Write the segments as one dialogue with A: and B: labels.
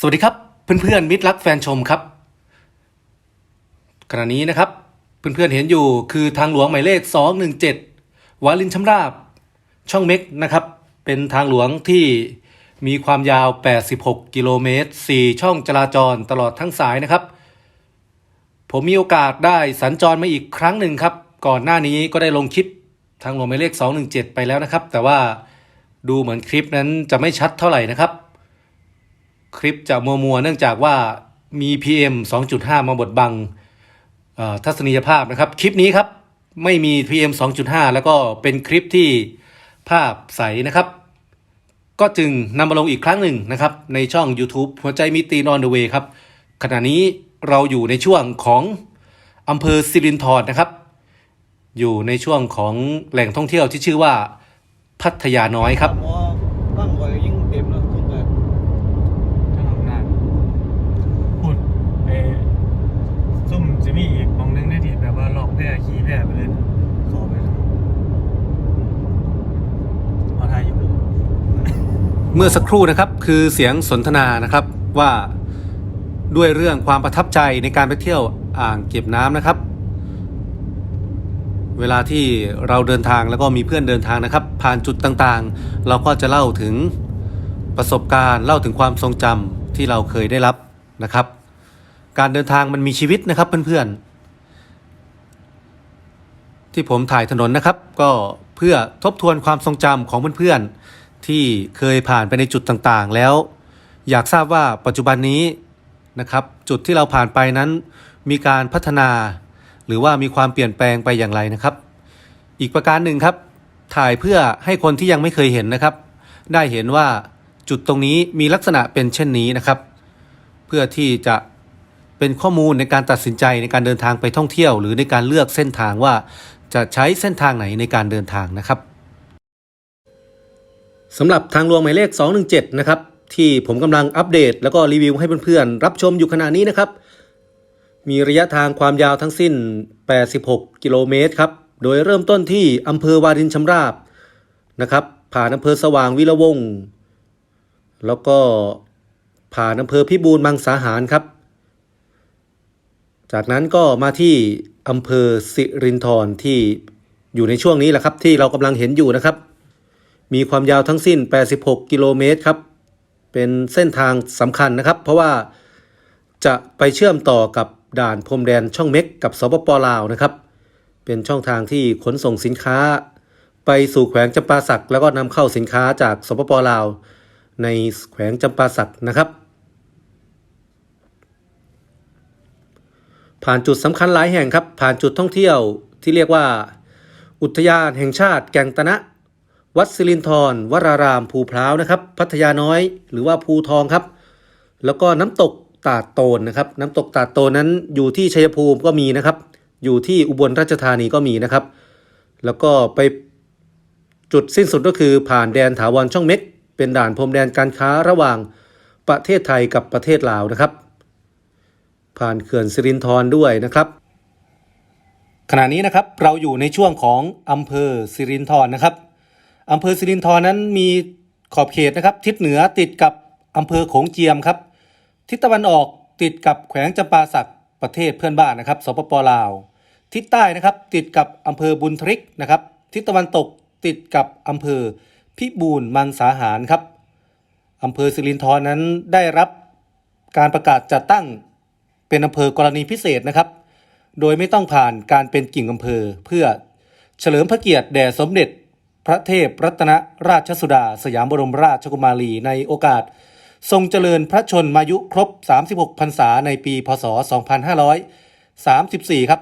A: สวัสดีครับเพื่อนๆมิตรรักแฟนชมครับขณะนี้นะครับเพื่อนๆเห็นอยู่คือทางหลวงหมายเลข 217 วาลินชำราบ ช่องเม็กนะครับ เป็นทางหลวงที่มีความยาว 86 กิโลเมตร 4 ช่องจราจรตลอดทั้งสายนะครับ ผมมีโอกาสได้สัญจรมาอีกครั้งหนึ่งครับ ก่อนหน้านี้ก็ได้ลงคลิปทางหลวงหมายเลข 217 ไปแล้วนะครับ แต่ว่าดูเหมือนคลิปนั้นจะไม่ชัดเท่าไหร่นะครับ คลิปจะมัวมัวเนื่องจากว่ามี PM 2.5 มาบดบังทัศนียภาพนะครับ คลิปนี้ครับไม่มี PM 2.5 แล้วก็เป็นคลิปที่ภาพใสนะครับ ก็จึงนำมาลงอีกครั้งหนึ่งนะครับ ในช่อง YouTube หัวใจมิตีนอนเดเวครับ ขณะนี้เราอยู่ในช่วงของอำเภอสิรินธรนะครับ อยู่ในช่วงของแหล่งท่องเที่ยวที่ชื่อว่าพัทยาน้อยครั
B: บางไว้ยิ่งเต็มแล้วสงกราร
C: ทางอำนาจพูดไปซุ่มจะมีอีกมองนึงได้ที่แบบว่าลอกแพร่ขี่แพร่ไปเลยนะขอไปทางพอทายอยู่
A: เมื่อสักครู่นะครับคือเสียงสนทนานะครับว่าด้วยเรื่องความประทับใจในการไปเที่ยวอ่างเก็บน้ำนะครับ เวลาที่เราเดินทางแล้วก็มีเพื่อนเดินทางนะครับ ผ่านจุดต่างๆ เราก็จะเล่าถึงประสบการณ์ เล่าถึงความทรงจำที่เราเคยได้รับนะครับ การเดินทางมันมีชีวิตนะครับเพื่อนๆที่ผมถ่ายถนนนะครับ ก็เพื่อทบทวนความทรงจำของเพื่อนๆ ที่เคยผ่านไปในจุดต่างๆ แล้ว อยากทราบว่าปัจจุบันนี้นะครับ จุดที่เราผ่านไปนั้น มีการพัฒนา หรือว่ามีความเปลี่ยนแปลงไปอย่างไรนะครับ อีกประการหนึ่งครับ ถ่ายเพื่อให้คนที่ยังไม่เคยเห็นนะครับ ได้เห็นว่าจุดตรงนี้มีลักษณะเป็นเช่นนี้นะครับ เพื่อที่จะเป็นข้อมูลในการตัดสินใจในการเดินทางไปท่องเที่ยว หรือในการเลือกเส้นทางว่าจะใช้เส้นทางไหนในการเดินทางนะครับ สำหรับทางหลวงหมายเลข 217 นะครับ ที่ผมกำลังอัปเดต แล้วก็รีวิวให้เพื่อนๆ รับชมอยู่ขณะนี้นะครับ มีระยะทางความยาวทั้งสิ้น 86 กิโลเมตรครับ โดยเริ่มต้นที่อำเภอวารินชำราบนะครับ ผ่านอำเภอสว่างวิรวงศ์แล้วก็ผ่านอำเภอพิบูลมังสาหารครับ จากนั้นก็มาที่อำเภอสิรินธรที่อยู่ในช่วงนี้แหละครับ ที่เรากำลังเห็นอยู่นะครับ มีความยาวทั้งสิ้น 86 กิโลเมตรครับ เป็นเส้นทางสำคัญนะครับ เพราะว่าจะไปเชื่อมต่อกับด่านพรมแดนช่องเม็กกับสปปลาวนะครับ เป็นช่องทางที่ขนส่งสินค้า ไปสู่แขวงจำปาสักแล้วก็นำเข้าสินค้าจากสปปลาว ในแขวงจำปาสักนะครับ ผ่านจุดสำคัญหลายแห่งครับ ผ่านจุดท่องเที่ยวที่เรียกว่า อุทยานแห่งชาติแก่งตะนะ วัดสิรินธรวรารามภูพร้าวนะครับ พัทยาน้อยหรือว่าภูทองครับ แล้วก็น้ำตกตาดโตนนะครับ น้ำตกตาดโตนนั้นอยู่ที่ชัยภูมิก็มีนะครับ อยู่ที่อุบลราชธานีก็มีนะครับ แล้วก็ไปจุดสิ้นสุดก็คือผ่านแดนถาวรช่องเม็ก เป็นด่านพรมแดนการค้าระหว่างประเทศไทยกับประเทศลาวนะครับ ผ่านเขื่อนสิรินธรด้วยนะครับ ขณะนี้นะครับเราอยู่ในช่วงของอำเภอสิรินธรนะครับ อำเภอสิรินธรนั้นมีขอบเขตนะครับ ทิศเหนือติดกับอำเภอโขงเจียมครับ ทิศตะวันออกติดกับแขวงจำปาสักประเทศเพื่อนบ้านนะครับสปปลาว ทิศใต้นะครับติดกับอำเภอบุญทริกนะครับ ทิศตะวันตกติดกับอำเภอพิบูลมังสาหารครับอำเภอสิรินธรนั้นได้รับการประกาศจัดตั้งเป็นอำเภอกรณีพิเศษนะครับ โดยไม่ต้องผ่านการเป็นกิ่งอำเภอเพื่อเฉลิมพระเกียรติแด่สมเด็จ พระเทพรัตนราชสุดา สยามบรมราชกุมารีในโอกาส ทรงเจริญพระชนมายุครบ 36 พรรษาในปี พศ 2534 ครับ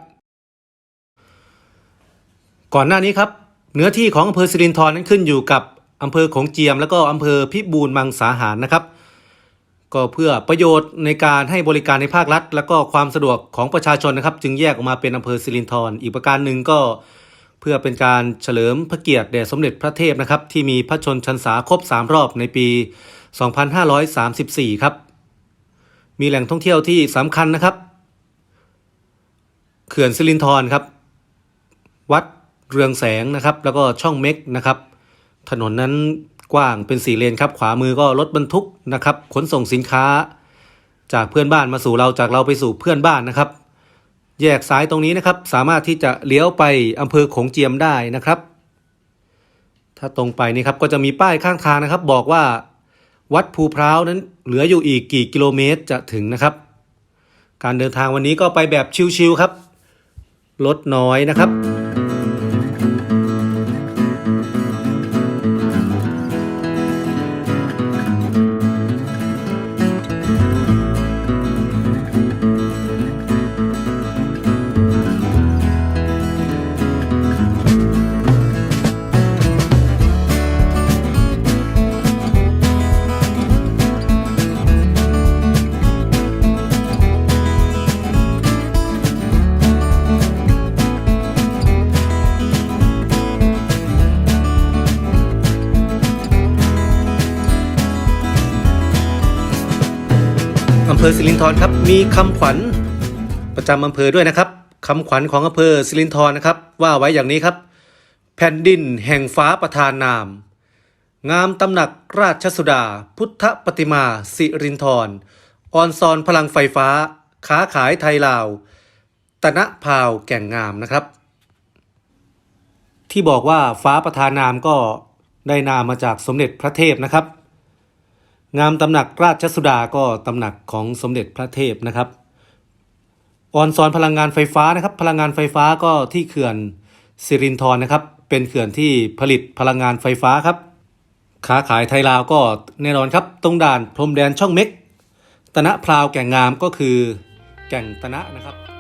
A: ก่อนหน้านี้ครับ เนื้อที่ของอำเภอสิรินธรนั้นขึ้นอยู่กับอำเภอโขงเจียม แล้วก็อำเภอพิบูลมังสาหารนะครับ ก็เพื่อประโยชน์ในการให้บริการในภาครัฐ แล้วก็ความสะดวกของประชาชนนะครับ จึงแยกออกมาเป็นอำเภอสิรินธรอีกประการหนึ่งก็เพื่อเป็นการเฉลิมพระเกียรติแด่สมเด็จพระเทพนะครับที่มีพระชนชันษาครบ 3 รอบในปี 2534 ครับ มีแหล่งท่องเที่ยวที่สำคัญนะครับ เขื่อนสิรินธรครับ วัดเรืองแสงนะครับ แล้วก็ช่องเม็กนะครับ ถนนนั้นกว้างเป็นสี่เลนครับ ขวามือก็รถบรรทุกนะครับ ขนส่งสินค้า จากเพื่อนบ้านมาสู่เราจากเราไปสู่เพื่อนบ้านนะครับ แยกสายตรงนี้นะครับ สามารถที่จะเลี้ยวไปอำเภอโขงเจียมได้นะครับ ถ้าตรงไปนี่ครับก็จะมีป้ายข้างทางนะครับ บอกว่า วัดภูพร้าวนั้นเหลืออยู่อีกกี่กิโลเมตรจะถึงนะครับ การเดินทางวันนี้ก็ไปแบบชิวๆครับ รถน้อยนะครับ ภอสิรินธรครับมีคำขวัญประจำอำเภอด้วยนะครับคำขวัญของอำเภอสิรินธรนะครับ ว่าไว้อย่างนี้ครับ แผ่นดินแห่งฟ้าประทานนาม งามตำหนักราชสุดา พุทธปฏิมาสิรินธรออนซอนพลังไฟฟ้าค้าขายไทยลาว ตนะพาวแก่งงามนะครับ ที่บอกว่าฟ้าประทานนามก็ได้นามมาจากสมเด็จพระเทพนะครับ งามตำหนักราชสุดาก็ตำหนักของสมเด็จพระเทพนะครับออนซอนพลังงานไฟฟ้านะครับ พลังงานไฟฟ้าก็ที่เขื่อนสิรินธรนะครับ เป็นเขื่อนที่ผลิตพลังงานไฟฟ้าครับ ค้าขายไทยลาวก็แน่นอนครับ ตรงด่านพรมแดนช่องเม็กตนะพราวแก่งงามก็คือแก่งตนะนะครับ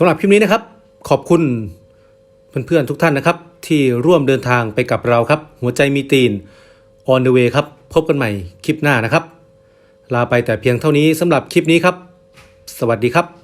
A: สำหรับคลิปนี้นะครับ ขอบคุณเพื่อนๆทุกท่านนะครับ ที่ร่วมเดินทางไปกับเราครับ หัวใจมีตีน on the way ครับ พบกันใหม่คลิปหน้านะครับ ลาไปแต่เพียงเท่านี้สำหรับคลิปนี้ครับ สวัสดีครับ